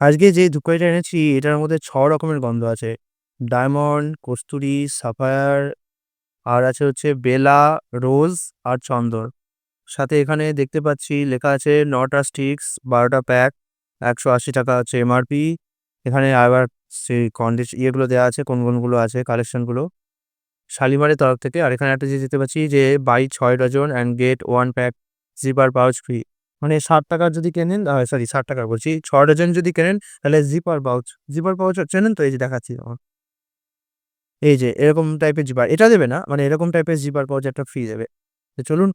আজকে যে ধূপকাঠিটা এনেছি এটার মধ্যে ছ রকমের গন্ধ আছে। ডায়মন্ড, কস্তুরি সাফায়ার আর আছে হচ্ছে বেলা, রোজ আর চন্দর সাথে এখানে দেখতে পাচ্ছি লেখা আছে 'নটা স্টিক্স বারোটা প্যাক একশো আশি টাকা হচ্ছে এমআরপি। এখানে আবার সেই কন্ডিশ ইয়েগুলো দেওয়া আছে কোন কোনগুলো আছে কালেকশনগুলো। শালিমারের তরফ থেকে আর এখানে একটা জিনিস দেখতে পাচ্ছি যে বাই ছয় dozen and get one pack zipper pouch free. মানে ৳৬০ র যদি কেনেন সরি ষাট ৳৬০ বলছি ছ ডজন যদি কেনেন তাহলে জিপার পাউচ, জিপার পাউচ চেনেন তো? এই যে দেখাচ্ছি দেখুন। এই যে এরকম টাইপের জিপার। এটা দেবে না মানে এরকম টাইপের জিপার পাউচ একটা ফ্রি দেবে। তো চলুন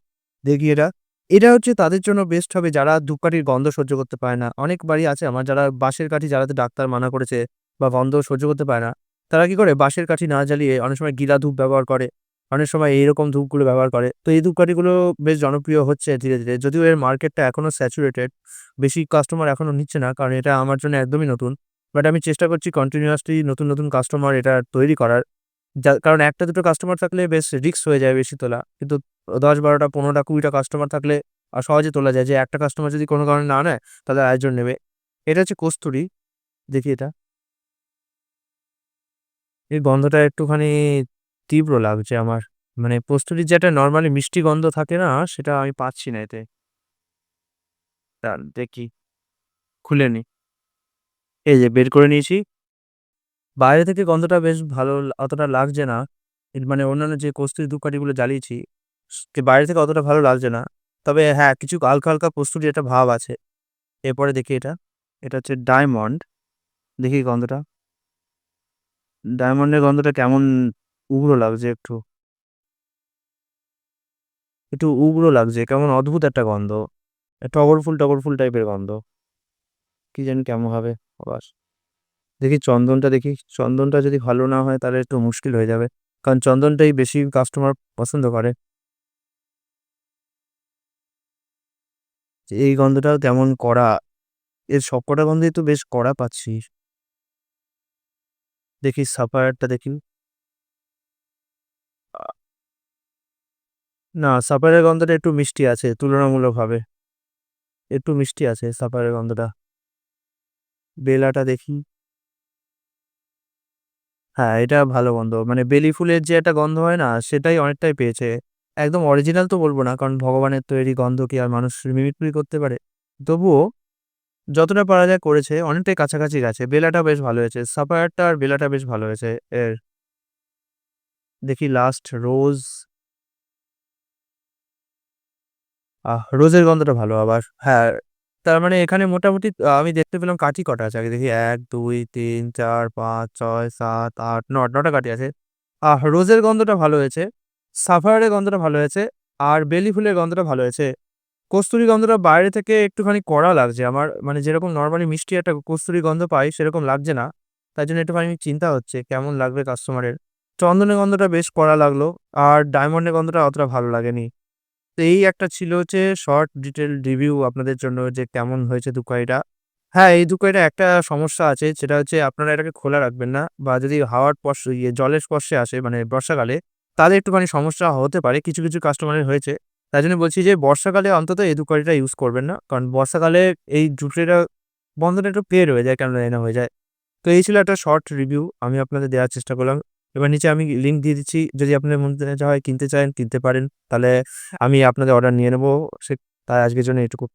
দেখি এটা। এটা হচ্ছে তাদের জন্য বেস্ট হবে যারা ধূপকাঠির গন্ধ সহ্য করতে পারে না। অনেক বাড়ি আছে আমার যারা বাঁশের কাঠি জ্বালাতে ডাক্তার মানা করেছে বা গন্ধ সহ্য করতে পারে না। তারা কি করে বাঁশের কাঠি না জ্বালিয়ে অনেক সময় গিলা ধূপ ব্যবহার করে। অনেক সময় এইরকম ধূপগুলো ব্যবহার করে। তো এই ধূপকাঠিগুলো বেশ জনপ্রিয় হচ্ছে ধীরে, ধীরে। যদিও এর মার্কেটটা এখনও স্যাচুরেটেড। বেশি কাস্টমার এখনও নিচ্ছে না কারণ এটা আমার জন্য একদমই নতুন। বাট আমি চেষ্টা করছি কন্টিনিউয়াসলি নতুন, নতুন কাস্টমার এটা তৈরি করার। যা কারণ একটা দুটো কাস্টমার থাকলে বেশ রিস্ক হয়ে যায় বেশি তোলা। কিন্তু ১০, ১২ টা ১৫ টা ২০ টা কাস্টমার থাকলে সহজে তোলা যায় যে একটা কাস্টমার যদি কোনো কারণে না নেয় তাহলে আয়োজন নেবে। এটা হচ্ছে কস্তুরি দেখি এটা। এই গন্ধটা একটুখানি তীব্র লাগছে আমার। মানে কস্তুরীর যে একটা নর্মালি মিষ্টি গন্ধ থাকে না সেটা আমি পাচ্ছি না এতে। দেখি। খুলে নিই। এই যে বের করে নিয়েছি। বাইরে থেকে গন্ধটা বেশ ভালো অতটা লাগছে না। মানে অন্যান্য যে কস্তুরী ধূপকাঠিগুলো জ্বালিয়েছি বাইরে থেকে অতটা ভালো লাগছে না। তবে হ্যাঁ, কিছু হালকা, হালকা কস্তুরীর একটা ভাব আছে। এরপরে দেখি এটা। এটা হচ্ছে ডায়মন্ড। দেখি গন্ধটা। ডায়মন্ডের গন্ধটা কেমন উগ্র লাগছে একটু। একটু উগ্র লাগছে। কেমন অদ্ভুত একটা গন্ধ। টগর ফুল, টগর ফুল টাইপের গন্ধ। কি জানি কেমন হবে আবার। দেখি চন্দনটা দেখি। চন্দনটা যদি ভালো না হয় তাহলে একটু মুশকিল হয়ে যাবে। কারণ চন্দনটাই বেশি কাস্টমার পছন্দ করে। এই গন্ধটাও তেমন কড়া। এর সবকটা গন্ধই তো বেশ কড়া পাচ্ছি। দেখি সাফায়ারটা দেখি। না, সাফায়ারের গন্ধটা একটু মিষ্টি আছে তুলনামূলকভাবে। একটু মিষ্টি আছে সাফায়ারের গন্ধটা। বেলাটা দেখি। হ্যাঁ, এটা ভালো গন্ধ। মানে বেলি ফুলের যে একটা গন্ধ হয় না সেটাই অনেকটাই পেয়েছে। একদম অরিজিনাল তো বলব না কারণ ভগবানের তৈরি গন্ধ কি আর মানুষ মিমিক্রি করতে পারে? তবুও যতটা পারা যায় করেছে অনেকটাই কাছাকাছি গেছে। বেলাটা বেশ ভালো হয়েছে। সাফায়ারটা আর বেলাটা বেশ ভালো হয়েছে এর। দেখি লাস্ট রোজ। আহ! রোজের গন্ধটা ভালো আবার। হ্যাঁ, তার মানে এখানে মোটামুটি আমি দেখতে পেলাম কাঠি কটা আছে আগে দেখি ১, ২, ৩, ৪, ৫, ৬, ৭, ৮, ৯, ৯ টা কাঠি আছে। আহ! রোজের গন্ধটা ভালো হয়েছে। সাফারের গন্ধটা ভালো হয়েছে। আর বেলি ফুলের গন্ধটা ভালো হয়েছে। কস্তুরী গন্ধটা বাইরে থেকে একটুখানি কড়া লাগছে আমার। মানে যেরকম নর্মালি মিষ্টি একটা কস্তুরী গন্ধ পাই সেরকম লাগছে না। তাই জন্য একটুখানি চিন্তা হচ্ছে কেমন লাগবে কাস্টমারের। চন্দনের গন্ধটা বেশ কড়া লাগল। আর ডায়মন্ডের গন্ধটা অতটা ভালো লাগেনি। তো এই একটা ছিল হচ্ছে শর্ট ডিটেল রিভিউ আপনাদের জন্য যে কেমন হয়েছে ধূপকাঠিটা। হ্যাঁ, এই ধূপকাঠিটা একটা সমস্যা আছে সেটা হচ্ছে আপনারা এটাকে খোলা রাখবেন না বা যদি হাওয়ার স্পর্শ ইয়ে জলের স্পর্শে আসে মানে বর্ষাকালে তাদের একটুখানি সমস্যা হতে পারে। কিছু, কিছু কাস্টমারের হয়েছে। তাই জন্য বলছি যে বর্ষাকালে অন্তত এই ধূপকাঠিটা ইউজ করবেন না। কারণ বর্ষাকালে এই ধূপকাঠিটা গন্ধটা একটু ফেড হয়ে যায়, জানি না হয়ে যায়। তো এই ছিল একটা শর্ট রিভিউ আমি আপনাদের দেওয়ার চেষ্টা করলাম। এবার নিচে আমি লিঙ্ক দিয়ে দিচ্ছি। যদি আপনাদের মধ্যে মনে হয় কিনতে চান, কিনতে পারেন। তাহলে আমি আপনাদের অর্ডার নিয়ে নেব, সে তাই আজকের জন্য এটুকু।